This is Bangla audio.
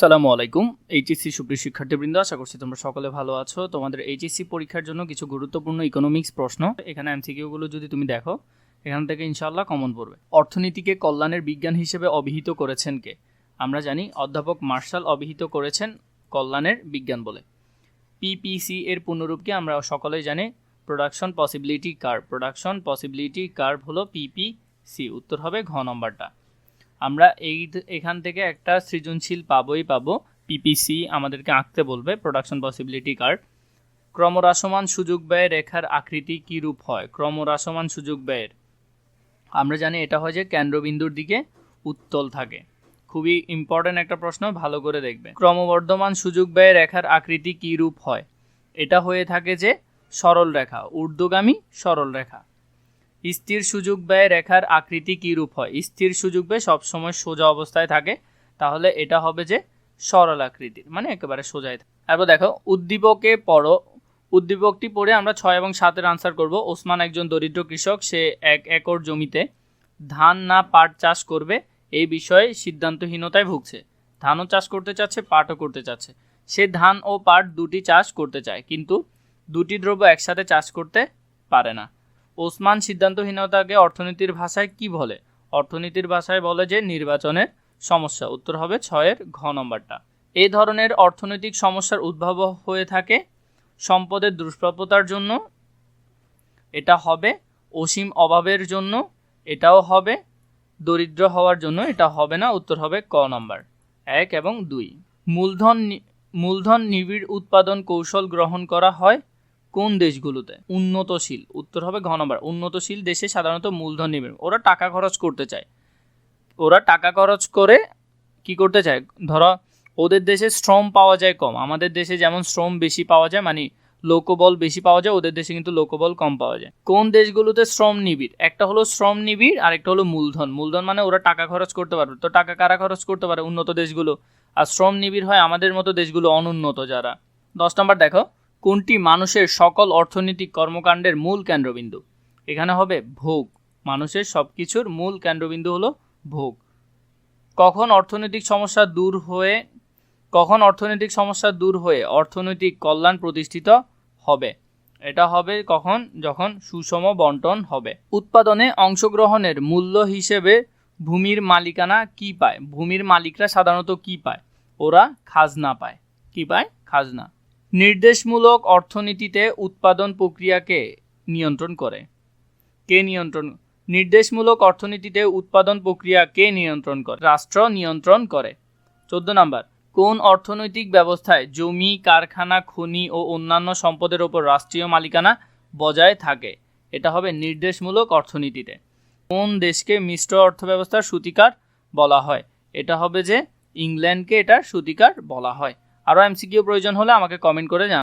সালামু আলাইকুম। এইচএসসি সুপ্রিয় শিক্ষার্থীবৃন্দ, আশা করছি তোমরা সকলে ভালো আছো। তোমাদের এইচএসসি পরীক্ষার জন্য কিছু গুরুত্বপূর্ণ ইকোনমিক্স প্রশ্ন, এখানে এমসিকিউগুলো যদি তুমি দেখো, এখান থেকে ইনশাআল্লাহ কমন পড়বে। অর্থনীতিকে কল্যাণের বিজ্ঞান হিসেবে অভিহিত করেছেন কে? আমরা জানি অধ্যাপক মার্শাল অভিহিত করেছেন কল্যাণের বিজ্ঞান বলে। পিপিসি এর পূর্ণরূপকে আমরা সকলেই জানি production possibility curve production possibility curve হলো পিপিসি উত্তর হবে ঘ নম্বরটা। আমরা এই এখান থেকে একটা সৃজনশীল পাবোই পাবো। পিপিসি আমাদেরকে আঁকতে বলবে প্রোডাকশন পসিবিলিটি কার্ড ক্রমহ্রাসমান সুযোগ ব্যয় রেখার আকৃতি কী রূপ হয়? ক্রমহ্রাসমান সুযোগ ব্যয়ের। আমরা জানি এটা হয় যে কেন্দ্রবিন্দুর দিকে উত্তল থাকে। খুবই ইম্পর্ট্যান্ট একটা প্রশ্ন, ভালো করে দেখবে। ক্রমবর্ধমান সুযোগ ব্যয় রেখার আকৃতি কী রূপ হয়? এটা হয়ে থাকে যে সরল রেখা ঊর্ধ্বগামী সরল রেখা স্থির সুযোগ ব্যয় রেখার আকৃতি কী রূপ হয়? স্থির সুযোগ ব্যয় সবসময় সোজা অবস্থায় থাকে। তাহলে এটা হবে যে সরল আকৃতির মানে একেবারে সোজাই থাকে। তারপর দেখো, উদ্দীপকে পড়ো। উদ্দীপকটি পড়ে আমরা ছয় এবং সাতের আনসার করব। ওসমান একজন দরিদ্র কৃষক, সে এক একর জমিতে ধান না পাট চাষ করবে, এই বিষয়ে সিদ্ধান্তহীনতায় ভুগছে। ধানও চাষ করতে চাচ্ছে, পাটও করতে চাচ্ছে। সে ধান ও পাট দুটি চাষ করতে চায়, কিন্তু দুটি দ্রব্য একসাথে চাষ করতে পারে না। ওসমান সিদ্ধান্তহীনতাকে অর্থনীতির ভাষায় কি বলে? অর্থনীতির ভাষায় বলে যে নির্বাচনের সমস্যা। উত্তর হবে ছয়ের ঘ নম্বরটা। এই ধরনের অর্থনৈতিক সমস্যার উদ্ভব হয়ে থাকে সম্পদের দুষ্প্রাপ্যতার জন্য। এটা হবে অসীম অভাবের জন্য। এটাও হবে দরিদ্র হওয়ার জন্য। এটা হবে না। উত্তর হবে ক নম্বর। এক এবং দুই। মূলধন মূলধন নিবিড় উৎপাদন কৌশল গ্রহণ করা হয় কোন দেশগুলোতে? উন্নতশীল, উত্তর হবে ঘ নম্বর। উন্নতশীল দেশে সাধারণত মূলধন নিবিড় ওরা টাকা খরচ করতে চায়। ওরা টাকা খরচ করে কি করতে চায়? ধরো, ওদের দেশে শ্রম পাওয়া যায় কম। আমাদের দেশে যেমন শ্রম বেশি পাওয়া যায় মানে লোকবল বেশি পাওয়া যায়, ওদের দেশে কিন্তু লোকবল কম পাওয়া যায়। কোন দেশগুলোতে শ্রম নিবিড়? একটা হলো শ্রম নিবিড় আর একটা হলো মূলধন। মূলধন মানে ওরা টাকা খরচ করতে পারবে। তো টাকা কারা খরচ করতে পারে? উন্নত দেশগুলো। আর শ্রম নিবিড় হয় আমাদের মতো দেশগুলো অনুন্নত যারা। দশ নম্বর দেখো। কোনটি মানুষের সকল অর্থনৈতিক কর্মকাণ্ডের মূল কেন্দ্রবিন্দু? এখানে হবে ভোগ। মানুষের সব কিছুর মূল কেন্দ্রবিন্দু হলো ভোগ। কখন অর্থনৈতিক সমস্যা দূর হয়ে, কখন অর্থনৈতিক সমস্যা দূর হয়ে অর্থনৈতিক কল্যাণ প্রতিষ্ঠিত হবে? এটা হবে কখন? যখন সুষম বন্টন হবে। উৎপাদনে অংশগ্রহণের মূল্য হিসেবে ভূমির মালিকানা কি পায়? ভূমির মালিকরা সাধারণত কি পায়? ওরা খাজনা পায়। কি পায়? খাজনা। নির্দেশমূলক অর্থনীতিতে উৎপাদন প্রক্রিয়াকে নিয়ন্ত্রণ করে। কে নিয়ন্ত্রণ? নির্দেশমূলক অর্থনীতিতে উৎপাদন প্রক্রিয়া কে নিয়ন্ত্রণ করে? রাষ্ট্র নিয়ন্ত্রণ করে। চোদ্দ নাম্বার, কোন অর্থনৈতিক ব্যবস্থায় জমি, কারখানা, খনি ও অন্যান্য সম্পদের ওপর রাষ্ট্রীয় মালিকানা বজায় থাকে? এটা হবে নির্দেশমূলক অর্থনীতিতে। কোন দেশকে মিশ্র অর্থব্যবস্থার সূতিকার বলা হয়? এটা হবে যে, ইংল্যান্ডকে এটার সূতিকার বলা হয়। আরও এমসিকিউ প্রয়োজন হলে আমাকে কমেন্ট করে জানান